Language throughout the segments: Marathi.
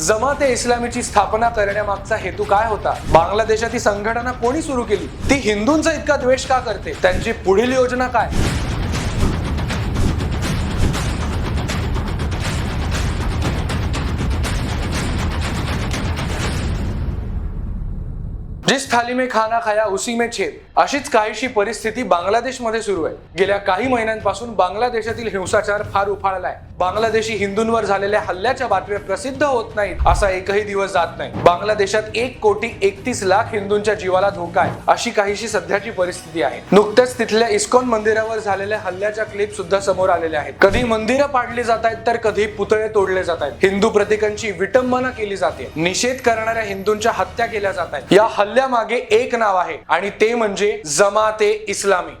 जमात ए इस्लामीची स्थापना करण्यामागचा हेतू काय होता? बांगलादेशात ही संघटना कोणी सुरू केली? ती हिंदूंचा इतका द्वेष का करते? त्यांची पुढील योजना काय? जिस थाली में खाना खाया उसी में छेद. अशीच काहीशी परिस्थिती बांगलादेशमध्ये सुरू आहे. गेल्या काही महिन्यांपासून बांगलादेशातील हिंसाचार फार उफाळलाय. बांगलादेशी हिंदूंवर झालेल्या हल्ल्याच्या बातम्या प्रसिद्ध होत नाहीत असा एकही दिवस जात नाही. बांगलादेशात एक कोटी एकतीस लाख हिंदूंच्या जीवाला धोका आहे अशी काहीशी सध्याची परिस्थिती आहे. नुकत्याच तिथल्या इस्कॉन मंदिरावर झालेल्या हल्ल्याच्या क्लिप सुद्धा समोर आलेल्या आहेत. कधी मंदिरं पाडली जात आहेत तर कधी पुतळे तोडले जात आहेत. हिंदू प्रतिकांची विटंबना केली जाते. निषेध करणाऱ्या हिंदूंच्या हत्या केल्या जात आहेत. या हल्ल्यामागे एक नाव आहे आणि ते म्हणजे जमाते इस्लामी.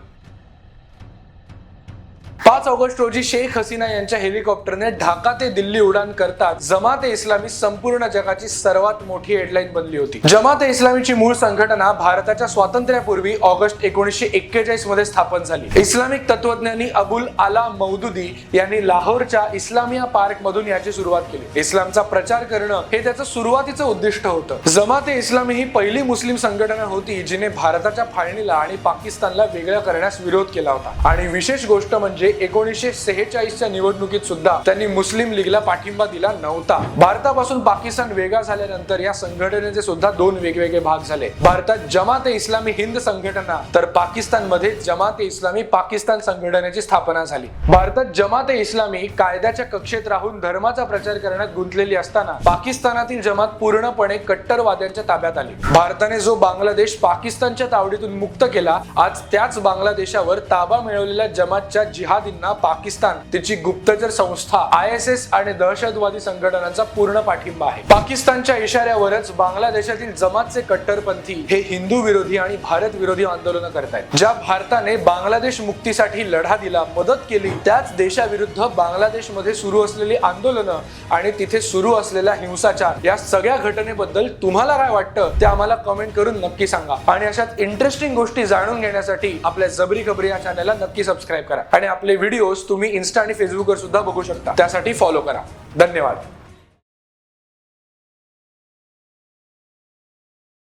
पाच ऑगस्ट रोजी शेख हसीना यांच्या हेलिकॉप्टरने ढाका ते दिल्ली उडान करतात जमात ए इस्लामी संपूर्ण जगाची सर्वात मोठी हेडलाईन बनली होती. जमात ए इस्लामीची मूळ संघटना भारताच्या स्वातंत्र्यापूर्वी ऑगस्ट एकोणीसशे एक्केचाळीसमध्ये स्थापन झाली. इस्लामिक तत्वज्ञानी अबुल आला मौदुदी यांनी लाहोरच्या इस्लामिया पार्क मधून याची सुरुवात केली. इस्लामचा प्रचार करणं हे त्याचं सुरुवातीचं उद्दिष्ट होतं. जमात ए इस्लामी ही पहिली मुस्लिम संघटना होती जिने भारताच्या फाळणीला आणि पाकिस्तानला वेगळं करण्यास विरोध केला होता. आणि विशेष गोष्ट म्हणजे एकोणीसशे सेहेचाळीसच्या निवडणुकीत सुद्धा त्यांनी मुस्लिम लीगला पाठिंबा दिला नव्हता. भारतापासून पाकिस्तान वेगळा झाल्यानंतर या संघटनेचे सुद्धा दोन वेगवेगळे भाग झाले. भारतात जमात ए इस्लामी हिंद संघटना तर पाकिस्तानमध्ये जमात ए इस्लामी पाकिस्तान संघटनेची स्थापना झाली. भारतात जमात ए इस्लामी कायद्याच्या कक्षेत राहून धर्माचा प्रचार करण्यात गुंतलेली असताना पाकिस्तानातील जमात पूर्णपणे कट्टरवाद्यांच्या ताब्यात आली. भारताने जो बांगलादेश पाकिस्तानच्या तावडीतून मुक्त केला आज त्याच बांगलादेशावर ताबा मिळवलेल्या जमातच्या जिहादींना पाकिस्तान तिची गुप्तचर संस्था आय एस एस आणि दहशतवादी संघटनांचा पूर्ण पाठिंबा आहे. पाकिस्तानच्या इशाऱ्यावरच बांगलादेशातील जमातचे कट्टरपंथी हे हिंदू विरोधी आणि भारत विरोधी आंदोलनं करतायत ज्या भारताने बांगलादेश मुक्तीसाठी लढा दिला मदत केली त्याच देशाविरुद्ध बांगलादेशमध्ये सुरू असलेली आंदोलनं आणि तिथे सुरू असलेला हिंसाचार या सगळ्या घटनेबद्दल तुम्हाला काय वाटतं ते आम्हाला कमेंट करून नक्की सांगा. आणि अशाच इंटरेस्टिंग गोष्टी जाणून घेण्यासाठी आपल्या जबरी खबरी या चॅनलला नक्की सबस्क्राईब करा. आणि आपले व्हिडिओज तुम्ही इन्स्टा आणि फेसबुकवर सुद्धा बघू शकता. त्यासाठी फॉलो करा. धन्यवाद.